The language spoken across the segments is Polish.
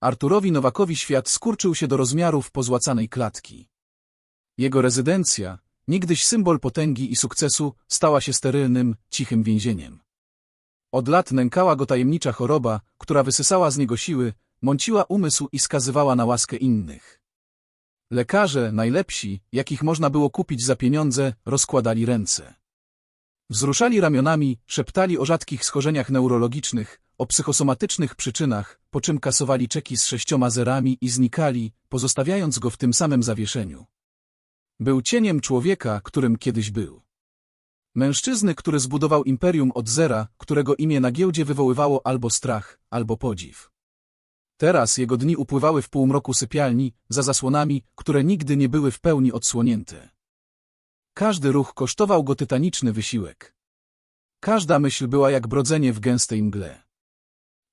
Arturowi Nowakowi świat skurczył się do rozmiarów pozłacanej klatki. Jego rezydencja, niegdyś symbol potęgi i sukcesu, stała się sterylnym, cichym więzieniem. Od lat nękała go tajemnicza choroba, która wysysała z niego siły, mąciła umysł i skazywała na łaskę innych. Lekarze, najlepsi, jakich można było kupić za pieniądze, rozkładali ręce. Wzruszali ramionami, szeptali o rzadkich schorzeniach neurologicznych, o psychosomatycznych przyczynach, po czym kasowali czeki z sześcioma zerami i znikali, pozostawiając go w tym samym zawieszeniu. Był cieniem człowieka, którym kiedyś był. Mężczyzny, który zbudował imperium od zera, którego imię na giełdzie wywoływało albo strach, albo podziw. Teraz jego dni upływały w półmroku sypialni, za zasłonami, które nigdy nie były w pełni odsłonięte. Każdy ruch kosztował go tytaniczny wysiłek. Każda myśl była jak brodzenie w gęstej mgle.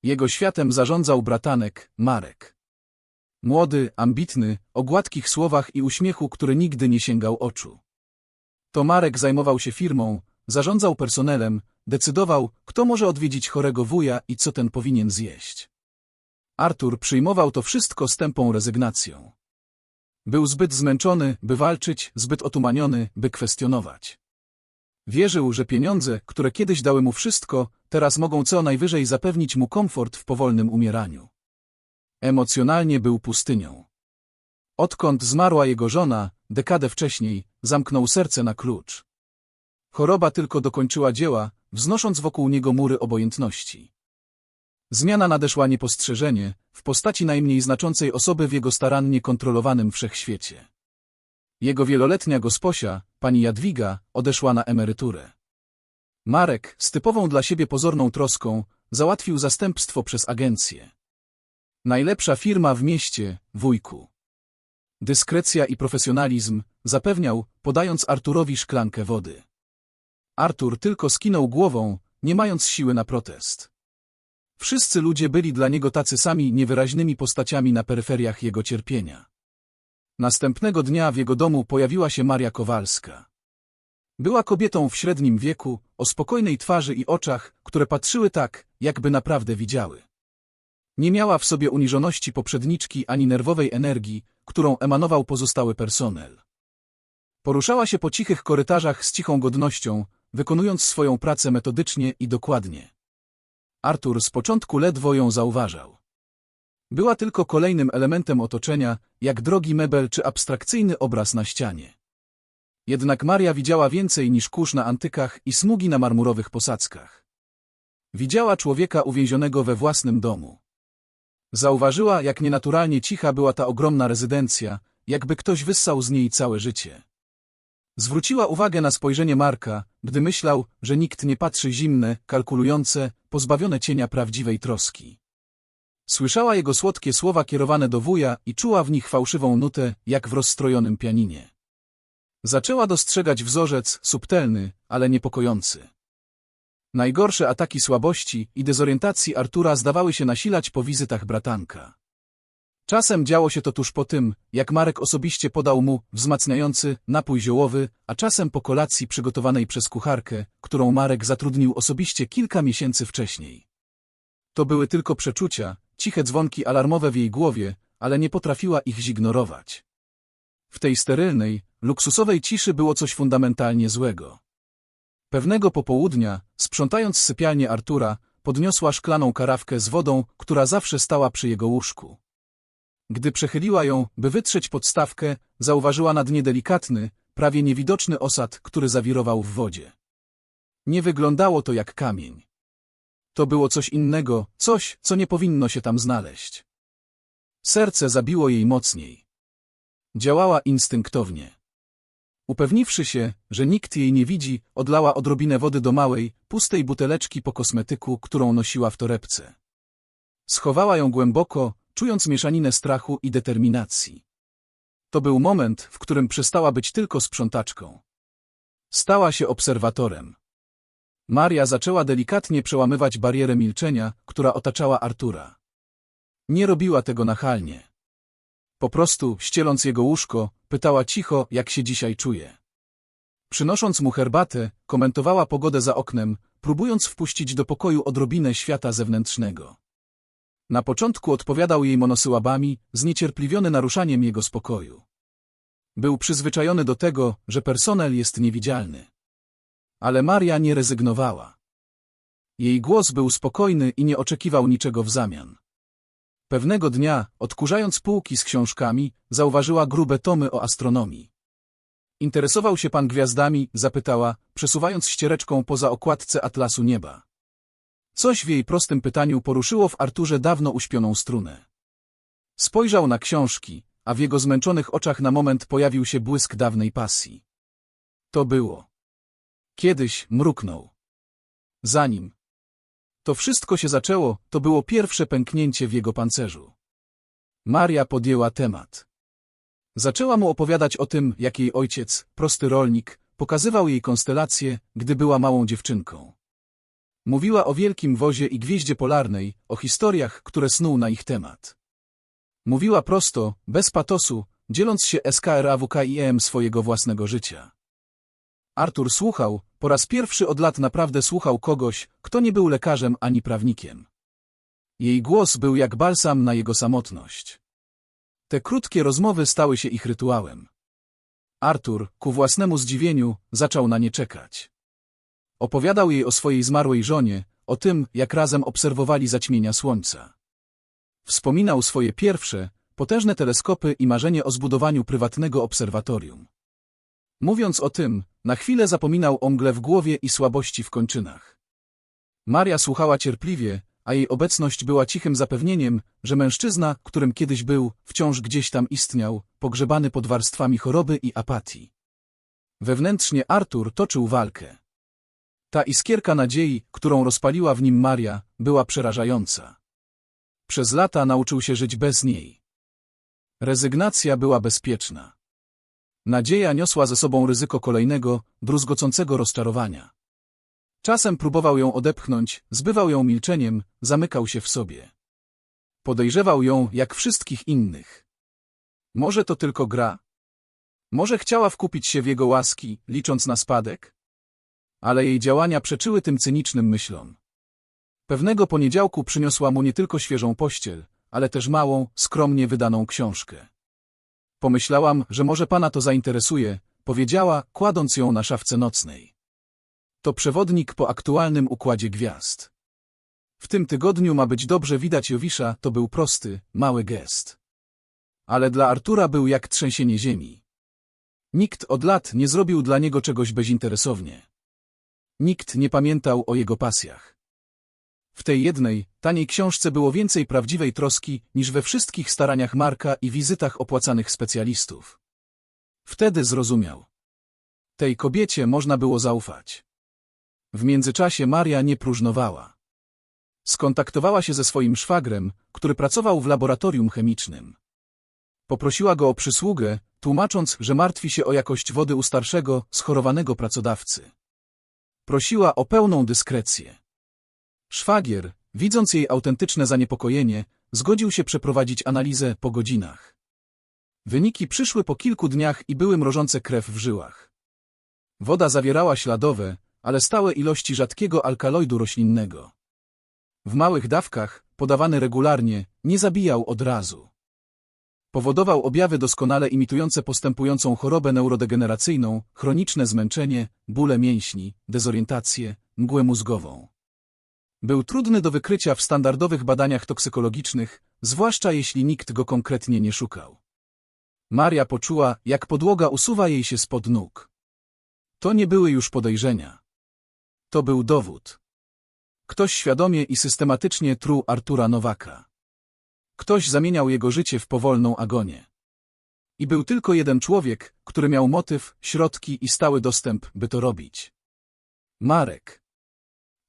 Jego światem zarządzał bratanek, Marek. Młody, ambitny, o gładkich słowach i uśmiechu, który nigdy nie sięgał oczu. To Marek zajmował się firmą, zarządzał personelem, decydował, kto może odwiedzić chorego wuja i co ten powinien zjeść. Artur przyjmował to wszystko z tępą rezygnacją. Był zbyt zmęczony, by walczyć, zbyt otumaniony, by kwestionować. Wierzył, że pieniądze, które kiedyś dały mu wszystko, teraz mogą co najwyżej zapewnić mu komfort w powolnym umieraniu. Emocjonalnie był pustynią. Odkąd zmarła jego żona, dekadę wcześniej, zamknął serce na klucz. Choroba tylko dokończyła dzieła, wznosząc wokół niego mury obojętności. Zmiana nadeszła niepostrzeżenie, w postaci najmniej znaczącej osoby w jego starannie kontrolowanym wszechświecie. Jego wieloletnia gosposia, pani Jadwiga, odeszła na emeryturę. Marek, z typową dla siebie pozorną troską, załatwił zastępstwo przez agencję. Najlepsza firma w mieście, wujku. Dyskrecja i profesjonalizm, zapewniał, podając Arturowi szklankę wody. Artur tylko skinął głową, nie mając siły na protest. Wszyscy ludzie byli dla niego tacy sami niewyraźnymi postaciami na peryferiach jego cierpienia. Następnego dnia w jego domu pojawiła się Maria Kowalska. Była kobietą w średnim wieku, o spokojnej twarzy i oczach, które patrzyły tak, jakby naprawdę widziały. Nie miała w sobie uniżoności poprzedniczki ani nerwowej energii, którą emanował pozostały personel. Poruszała się po cichych korytarzach z cichą godnością, wykonując swoją pracę metodycznie i dokładnie. Artur z początku ledwo ją zauważał. Była tylko kolejnym elementem otoczenia, jak drogi mebel czy abstrakcyjny obraz na ścianie. Jednak Maria widziała więcej niż kurz na antykach i smugi na marmurowych posadzkach. Widziała człowieka uwięzionego we własnym domu. Zauważyła, jak nienaturalnie cicha była ta ogromna rezydencja, jakby ktoś wyssał z niej całe życie. Zwróciła uwagę na spojrzenie Marka, gdy myślał, że nikt nie patrzy zimne, kalkulujące, pozbawione cienia prawdziwej troski. Słyszała jego słodkie słowa kierowane do wuja i czuła w nich fałszywą nutę, jak w rozstrojonym pianinie. Zaczęła dostrzegać wzorzec, subtelny, ale niepokojący. Najgorsze ataki słabości i dezorientacji Artura zdawały się nasilać po wizytach bratanka. Czasem działo się to tuż po tym, jak Marek osobiście podał mu wzmacniający napój ziołowy, a czasem po kolacji przygotowanej przez kucharkę, którą Marek zatrudnił osobiście kilka miesięcy wcześniej. To były tylko przeczucia, ciche dzwonki alarmowe w jej głowie, ale nie potrafiła ich zignorować. W tej sterylnej, luksusowej ciszy było coś fundamentalnie złego. Pewnego popołudnia, sprzątając sypialnię Artura, podniosła szklaną karawkę z wodą, która zawsze stała przy jego łóżku. Gdy przechyliła ją, by wytrzeć podstawkę, zauważyła na dnie delikatny, prawie niewidoczny osad, który zawirował w wodzie. Nie wyglądało to jak kamień. To było coś innego, coś, co nie powinno się tam znaleźć. Serce zabiło jej mocniej. Działała instynktownie. Upewniwszy się, że nikt jej nie widzi, odlała odrobinę wody do małej, pustej buteleczki po kosmetyku, którą nosiła w torebce. Schowała ją głęboko, czując mieszaninę strachu i determinacji. To był moment, w którym przestała być tylko sprzątaczką. Stała się obserwatorem. Maria zaczęła delikatnie przełamywać barierę milczenia, która otaczała Artura. Nie robiła tego nachalnie. Po prostu, ścieląc jego łóżko, pytała cicho, jak się dzisiaj czuje. Przynosząc mu herbatę, komentowała pogodę za oknem, próbując wpuścić do pokoju odrobinę świata zewnętrznego. Na początku odpowiadał jej monosyłabami, zniecierpliwiony naruszaniem jego spokoju. Był przyzwyczajony do tego, że personel jest niewidzialny. Ale Maria nie rezygnowała. Jej głos był spokojny i nie oczekiwał niczego w zamian. Pewnego dnia, odkurzając półki z książkami, zauważyła grube tomy o astronomii. Interesował się pan gwiazdami? zapytała, przesuwając ściereczką poza okładce atlasu nieba. Coś w jej prostym pytaniu poruszyło w Arturze dawno uśpioną strunę. Spojrzał na książki, a w jego zmęczonych oczach na moment pojawił się błysk dawnej pasji. To było. Kiedyś mruknął. Zanim. To wszystko się zaczęło, to było pierwsze pęknięcie w jego pancerzu. Maria podjęła temat. Zaczęła mu opowiadać o tym, jak jej ojciec, prosty rolnik, pokazywał jej konstelacje, gdy była małą dziewczynką. Mówiła o wielkim wozie i gwieździe polarnej, o historiach, które snuł na ich temat. Mówiła prosto, bez patosu, dzieląc się SKRAWKIM swojego własnego życia. Artur słuchał, po raz pierwszy od lat naprawdę słuchał kogoś, kto nie był lekarzem ani prawnikiem. Jej głos był jak balsam na jego samotność. Te krótkie rozmowy stały się ich rytuałem. Artur, ku własnemu zdziwieniu, zaczął na nie czekać. Opowiadał jej o swojej zmarłej żonie, o tym, jak razem obserwowali zaćmienia słońca. Wspominał swoje pierwsze, potężne teleskopy i marzenie o zbudowaniu prywatnego obserwatorium. Mówiąc o tym, na chwilę zapominał o mgle w głowie i słabości w kończynach. Maria słuchała cierpliwie, a jej obecność była cichym zapewnieniem, że mężczyzna, którym kiedyś był, wciąż gdzieś tam istniał, pogrzebany pod warstwami choroby i apatii. Wewnętrznie Artur toczył walkę. Ta iskierka nadziei, którą rozpaliła w nim Maria, była przerażająca. Przez lata nauczył się żyć bez niej. Rezygnacja była bezpieczna. Nadzieja niosła ze sobą ryzyko kolejnego, druzgocącego rozczarowania. Czasem próbował ją odepchnąć, zbywał ją milczeniem, zamykał się w sobie. Podejrzewał ją jak wszystkich innych. Może to tylko gra? Może chciała wkupić się w jego łaski, licząc na spadek? Ale jej działania przeczyły tym cynicznym myślom. Pewnego poniedziałku przyniosła mu nie tylko świeżą pościel, ale też małą, skromnie wydaną książkę. Pomyślałam, że może pana to zainteresuje, powiedziała, kładąc ją na szafce nocnej. To przewodnik po aktualnym układzie gwiazd. W tym tygodniu ma być dobrze widać Jowisza, to był prosty, mały gest. Ale dla Artura był jak trzęsienie ziemi. Nikt od lat nie zrobił dla niego czegoś bezinteresownie. Nikt nie pamiętał o jego pasjach. W tej jednej, taniej książce było więcej prawdziwej troski niż we wszystkich staraniach Marka i wizytach opłacanych specjalistów. Wtedy zrozumiał. Tej kobiecie można było zaufać. W międzyczasie Maria nie próżnowała. Skontaktowała się ze swoim szwagrem, który pracował w laboratorium chemicznym. Poprosiła go o przysługę, tłumacząc, że martwi się o jakość wody u starszego, schorowanego pracodawcy. Prosiła o pełną dyskrecję. Szwagier, widząc jej autentyczne zaniepokojenie, zgodził się przeprowadzić analizę po godzinach. Wyniki przyszły po kilku dniach i były mrożące krew w żyłach. Woda zawierała śladowe, ale stałe ilości rzadkiego alkaloidu roślinnego. W małych dawkach, podawany regularnie, nie zabijał od razu. Powodował objawy doskonale imitujące postępującą chorobę neurodegeneracyjną, chroniczne zmęczenie, bóle mięśni, dezorientację, mgłę mózgową. Był trudny do wykrycia w standardowych badaniach toksykologicznych, zwłaszcza jeśli nikt go konkretnie nie szukał. Maria poczuła, jak podłoga usuwa jej się spod nóg. To nie były już podejrzenia. To był dowód. Ktoś świadomie i systematycznie truł Artura Nowaka. Ktoś zamieniał jego życie w powolną agonię. I był tylko jeden człowiek, który miał motyw, środki i stały dostęp, by to robić. Marek.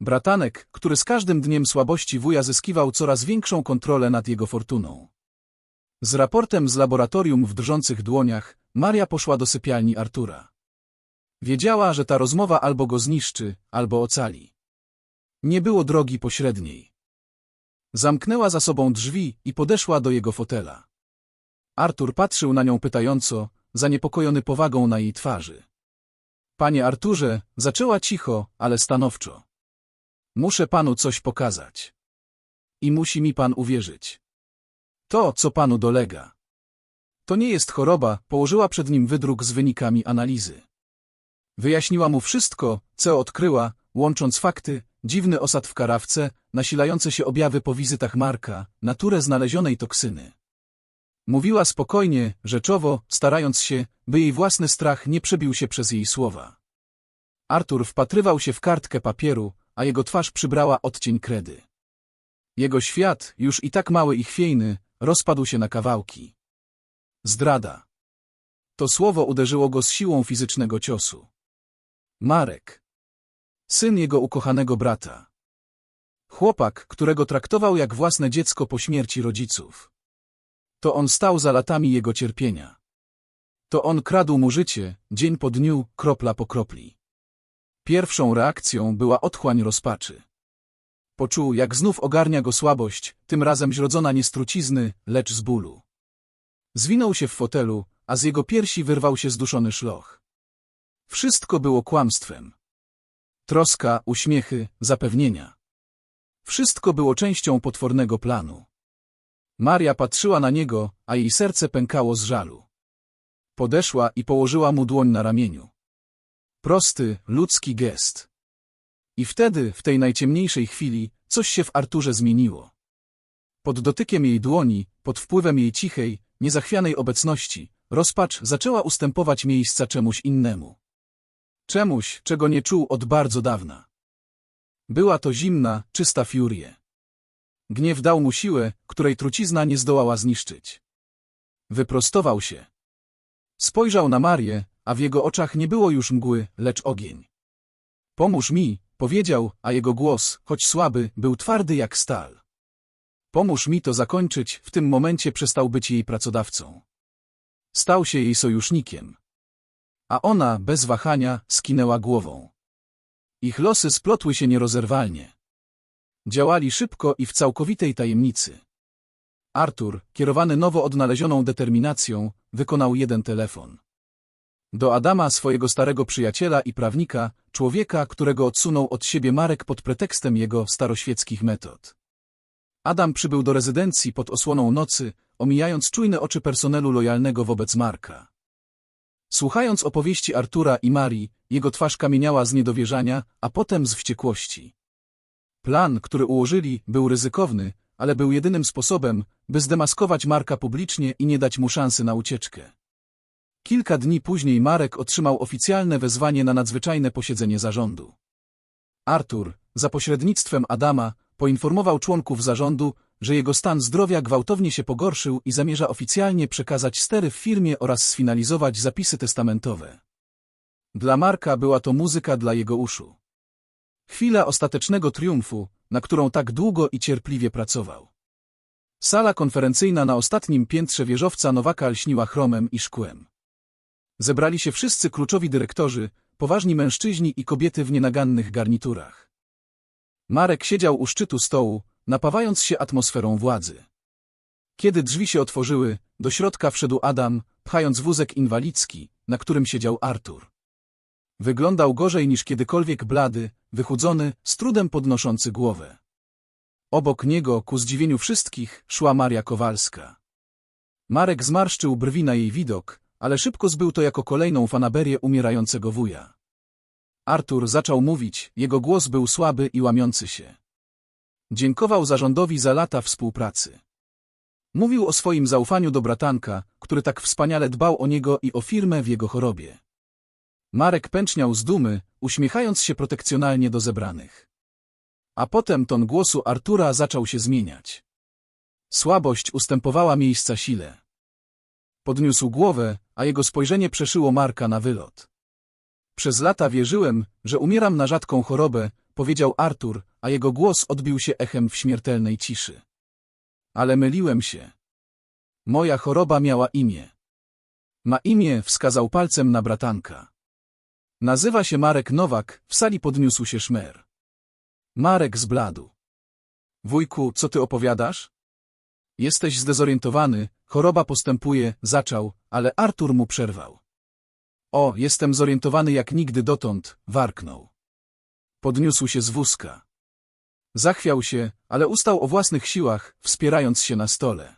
Bratanek, który z każdym dniem słabości wuja zyskiwał coraz większą kontrolę nad jego fortuną. Z raportem z laboratorium w drżących dłoniach, Maria poszła do sypialni Artura. Wiedziała, że ta rozmowa albo go zniszczy, albo ocali. Nie było drogi pośredniej. Zamknęła za sobą drzwi i podeszła do jego fotela. Artur patrzył na nią pytająco, zaniepokojony powagą na jej twarzy. Panie Arturze, zaczęła cicho, ale stanowczo. Muszę panu coś pokazać. i musi mi pan uwierzyć. To, co panu dolega. To nie jest choroba, położyła przed nim wydruk z wynikami analizy. Wyjaśniła mu wszystko, co odkryła, łącząc fakty, dziwny osad w karawce, nasilające się objawy po wizytach Marka, naturę znalezionej toksyny. Mówiła spokojnie, rzeczowo, starając się, by jej własny strach nie przebił się przez jej słowa. Artur wpatrywał się w kartkę papieru, a jego twarz przybrała odcień kredy. Jego świat, już i tak mały i chwiejny, rozpadł się na kawałki. Zdrada. To słowo uderzyło go z siłą fizycznego ciosu. Marek. Syn jego ukochanego brata. Chłopak, którego traktował jak własne dziecko po śmierci rodziców. To on stał za latami jego cierpienia. To on kradł mu życie, dzień po dniu, kropla po kropli. Pierwszą reakcją była otchłań rozpaczy. Poczuł, jak znów ogarnia go słabość, tym razem źrodzona nie z trucizny, lecz z bólu. Zwinął się w fotelu, a z jego piersi wyrwał się zduszony szloch. Wszystko było kłamstwem. Troska, uśmiechy, zapewnienia. Wszystko było częścią potwornego planu. Maria patrzyła na niego, a jej serce pękało z żalu. Podeszła i położyła mu dłoń na ramieniu. Prosty, ludzki gest. I wtedy, w tej najciemniejszej chwili, coś się w Arturze zmieniło. Pod dotykiem jej dłoni, pod wpływem jej cichej, niezachwianej obecności, rozpacz zaczęła ustępować miejsca czemuś innemu. Czemuś, czego nie czuł od bardzo dawna. Była to zimna, czysta fiurie. Gniew dał mu siłę, której trucizna nie zdołała zniszczyć. Wyprostował się. Spojrzał na Marię, a w jego oczach nie było już mgły, lecz ogień. Pomóż mi, powiedział, a jego głos, choć słaby, był twardy jak stal. Pomóż mi to zakończyć, w tym momencie przestał być jej pracodawcą. Stał się jej sojusznikiem. A ona, bez wahania, skinęła głową. Ich losy splotły się nierozerwalnie. Działali szybko i w całkowitej tajemnicy. Artur, kierowany nowo odnalezioną determinacją, wykonał jeden telefon. Do Adama, swojego starego przyjaciela i prawnika, człowieka, którego odsunął od siebie Marek pod pretekstem jego staroświeckich metod. Adam przybył do rezydencji pod osłoną nocy, omijając czujne oczy personelu lojalnego wobec Marka. Słuchając opowieści Artura i Marii, jego twarz kamieniała z niedowierzania, a potem z wściekłości. Plan, który ułożyli, był ryzykowny, ale był jedynym sposobem, by zdemaskować Marka publicznie i nie dać mu szansy na ucieczkę. Kilka dni później Marek otrzymał oficjalne wezwanie na nadzwyczajne posiedzenie zarządu. Artur, za pośrednictwem Adama, poinformował członków zarządu, że jego stan zdrowia gwałtownie się pogorszył i zamierza oficjalnie przekazać stery w firmie oraz sfinalizować zapisy testamentowe. Dla Marka była to muzyka dla jego uszu. Chwila ostatecznego triumfu, na którą tak długo i cierpliwie pracował. Sala konferencyjna na ostatnim piętrze wieżowca Nowaka lśniła chromem i szkłem. Zebrali się wszyscy kluczowi dyrektorzy, poważni mężczyźni i kobiety w nienagannych garniturach. Marek siedział u szczytu stołu, napawając się atmosferą władzy. Kiedy drzwi się otworzyły, do środka wszedł Adam, pchając wózek inwalidzki, na którym siedział Artur. Wyglądał gorzej niż kiedykolwiek blady, wychudzony, z trudem podnoszący głowę. Obok niego, ku zdziwieniu wszystkich, szła Maria Kowalska. Marek zmarszczył brwi na jej widok, ale szybko zbył to jako kolejną fanaberię umierającego wuja. Artur zaczął mówić, jego głos był słaby i łamiący się. Dziękował zarządowi za lata współpracy. Mówił o swoim zaufaniu do bratanka, który tak wspaniale dbał o niego i o firmę w jego chorobie. Marek pęczniał z dumy, uśmiechając się protekcjonalnie do zebranych. A potem ton głosu Artura zaczął się zmieniać. Słabość ustępowała miejsca sile. Podniósł głowę, a jego spojrzenie przeszyło Marka na wylot. Przez lata wierzyłem, że umieram na rzadką chorobę, powiedział Artur, a jego głos odbił się echem w śmiertelnej ciszy. Ale myliłem się. Moja choroba miała imię. Ma imię, wskazał palcem na bratanka. Nazywa się Marek Nowak, w sali podniósł się szmer. Marek zbladł. Wujku, co ty opowiadasz? Jesteś zdezorientowany, choroba postępuje, zaczął, ale Artur mu przerwał. O, jestem zorientowany jak nigdy dotąd, warknął. Podniósł się z wózka. Zachwiał się, ale ustał o własnych siłach, wspierając się na stole.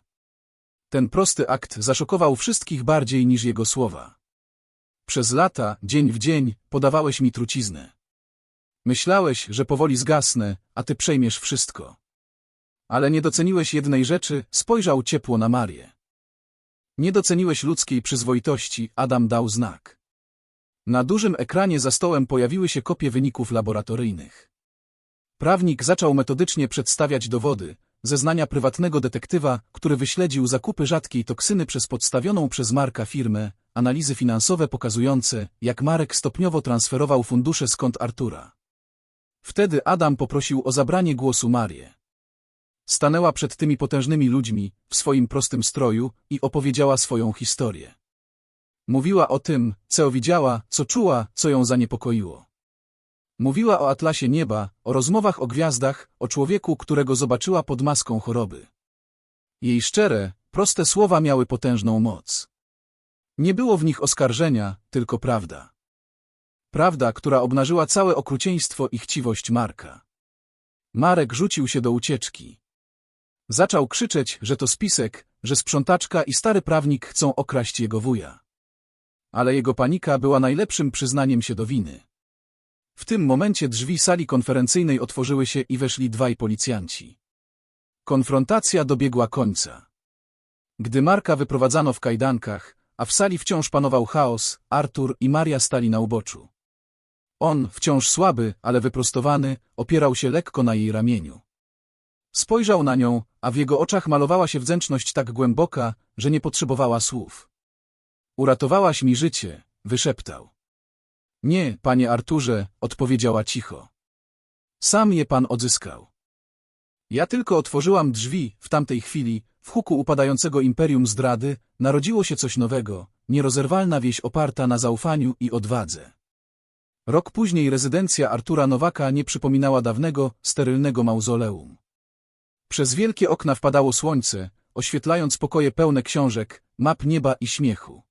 Ten prosty akt zaszokował wszystkich bardziej niż jego słowa. Przez lata, dzień w dzień, podawałeś mi truciznę. Myślałeś, że powoli zgasnę, a ty przejmiesz wszystko. Ale nie doceniłeś jednej rzeczy, spojrzał ciepło na Marię. Nie doceniłeś ludzkiej przyzwoitości, Adam dał znak. Na dużym ekranie za stołem pojawiły się kopie wyników laboratoryjnych. Prawnik zaczął metodycznie przedstawiać dowody, zeznania prywatnego detektywa, który wyśledził zakupy rzadkiej toksyny przez podstawioną przez Marka firmę, analizy finansowe pokazujące, jak Marek stopniowo transferował fundusze kont Artura. Wtedy Adam poprosił o zabranie głosu Marię. Stanęła przed tymi potężnymi ludźmi, w swoim prostym stroju, i opowiedziała swoją historię. Mówiła o tym, co widziała, co czuła, co ją zaniepokoiło. Mówiła o atlasie nieba, o rozmowach o gwiazdach, o człowieku, którego zobaczyła pod maską choroby. Jej szczere, proste słowa miały potężną moc. Nie było w nich oskarżenia, tylko prawda. Prawda, która obnażyła całe okrucieństwo i chciwość Marka. Marek rzucił się do ucieczki. Zaczął krzyczeć, że to spisek, że sprzątaczka i stary prawnik chcą okraść jego wuja. Ale jego panika była najlepszym przyznaniem się do winy. W tym momencie drzwi sali konferencyjnej otworzyły się i weszli dwaj policjanci. Konfrontacja dobiegła końca. Gdy Marka wyprowadzano w kajdankach, a w sali wciąż panował chaos, Artur i Maria stali na uboczu. On, wciąż słaby, ale wyprostowany, opierał się lekko na jej ramieniu. Spojrzał na nią, a w jego oczach malowała się wdzięczność tak głęboka, że nie potrzebowała słów. Uratowałaś mi życie, wyszeptał. Nie, panie Arturze, odpowiedziała cicho. Sam je pan odzyskał. Ja tylko otworzyłam drzwi, w tamtej chwili, w huku upadającego imperium zdrady, narodziło się coś nowego, nierozerwalna wieś oparta na zaufaniu i odwadze. Rok później rezydencja Artura Nowaka nie przypominała dawnego, sterylnego mauzoleum. Przez wielkie okna wpadało słońce, oświetlając pokoje pełne książek, map nieba i śmiechu.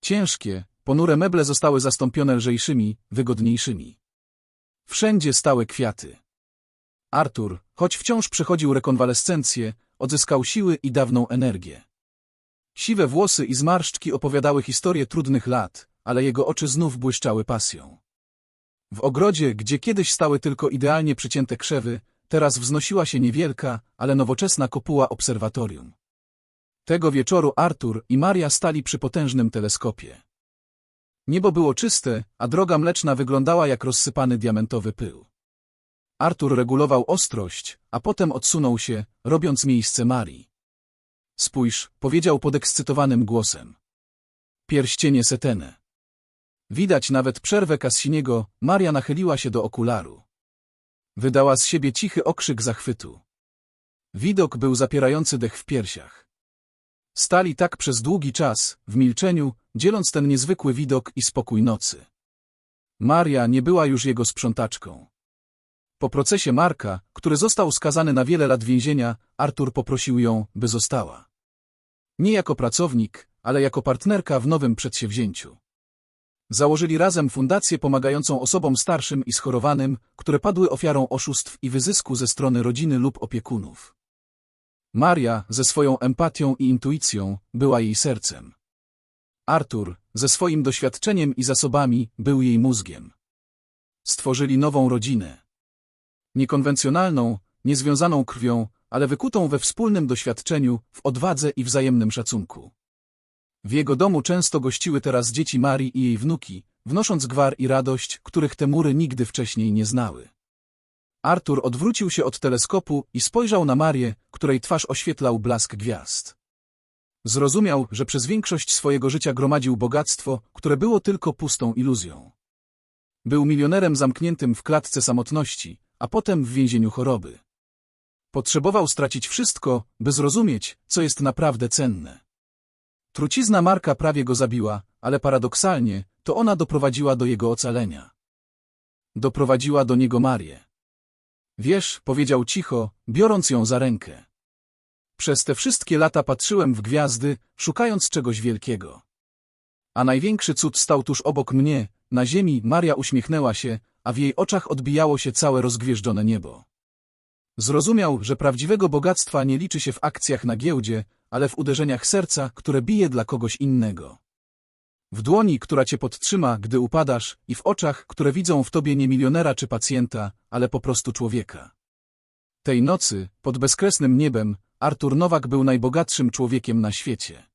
Ciężkie, ponure meble zostały zastąpione lżejszymi, wygodniejszymi. Wszędzie stały kwiaty. Artur, choć wciąż przechodził rekonwalescencję, odzyskał siły i dawną energię. Siwe włosy i zmarszczki opowiadały historię trudnych lat, ale jego oczy znów błyszczały pasją. W ogrodzie, gdzie kiedyś stały tylko idealnie przycięte krzewy, teraz wznosiła się niewielka, ale nowoczesna kopuła obserwatorium. Tego wieczoru Artur i Maria stali przy potężnym teleskopie. Niebo było czyste, a droga mleczna wyglądała jak rozsypany diamentowy pył. Artur regulował ostrość, a potem odsunął się, robiąc miejsce Marii. Spójrz, powiedział podekscytowanym głosem. Pierścienie setene. Widać nawet przerwę Cassiniego, Maria nachyliła się do okularu. Wydała z siebie cichy okrzyk zachwytu. Widok był zapierający dech w piersiach. Stali tak przez długi czas, w milczeniu, dzieląc ten niezwykły widok i spokój nocy. Maria nie była już jego sprzątaczką. Po procesie Marka, który został skazany na wiele lat więzienia, Artur poprosił ją, by została. Nie jako pracownik, ale jako partnerka w nowym przedsięwzięciu. Założyli razem fundację pomagającą osobom starszym i schorowanym, które padły ofiarą oszustw i wyzysku ze strony rodziny lub opiekunów. Maria, ze swoją empatią i intuicją, była jej sercem. Artur, ze swoim doświadczeniem i zasobami, był jej mózgiem. Stworzyli nową rodzinę. Niekonwencjonalną, niezwiązaną krwią, ale wykutą we wspólnym doświadczeniu, w odwadze i wzajemnym szacunku. W jego domu często gościły teraz dzieci Marii i jej wnuki, wnosząc gwar i radość, których te mury nigdy wcześniej nie znały. Artur odwrócił się od teleskopu i spojrzał na Marię, której twarz oświetlał blask gwiazd. Zrozumiał, że przez większość swojego życia gromadził bogactwo, które było tylko pustą iluzją. Był milionerem zamkniętym w klatce samotności, a potem w więzieniu choroby. Potrzebował stracić wszystko, by zrozumieć, co jest naprawdę cenne. Trucizna Marka prawie go zabiła, ale paradoksalnie, to ona doprowadziła do jego ocalenia. Doprowadziła do niego Marię. Wiesz, powiedział cicho, biorąc ją za rękę. Przez te wszystkie lata patrzyłem w gwiazdy, szukając czegoś wielkiego. A największy cud stał tuż obok mnie, na ziemi Maria uśmiechnęła się, a w jej oczach odbijało się całe rozgwieżdżone niebo. Zrozumiał, że prawdziwego bogactwa nie liczy się w akcjach na giełdzie, ale w uderzeniach serca, które bije dla kogoś innego. W dłoni, która cię podtrzyma, gdy upadasz, i w oczach, które widzą w tobie nie milionera czy pacjenta, ale po prostu człowieka. Tej nocy, pod bezkresnym niebem, Artur Nowak był najbogatszym człowiekiem na świecie.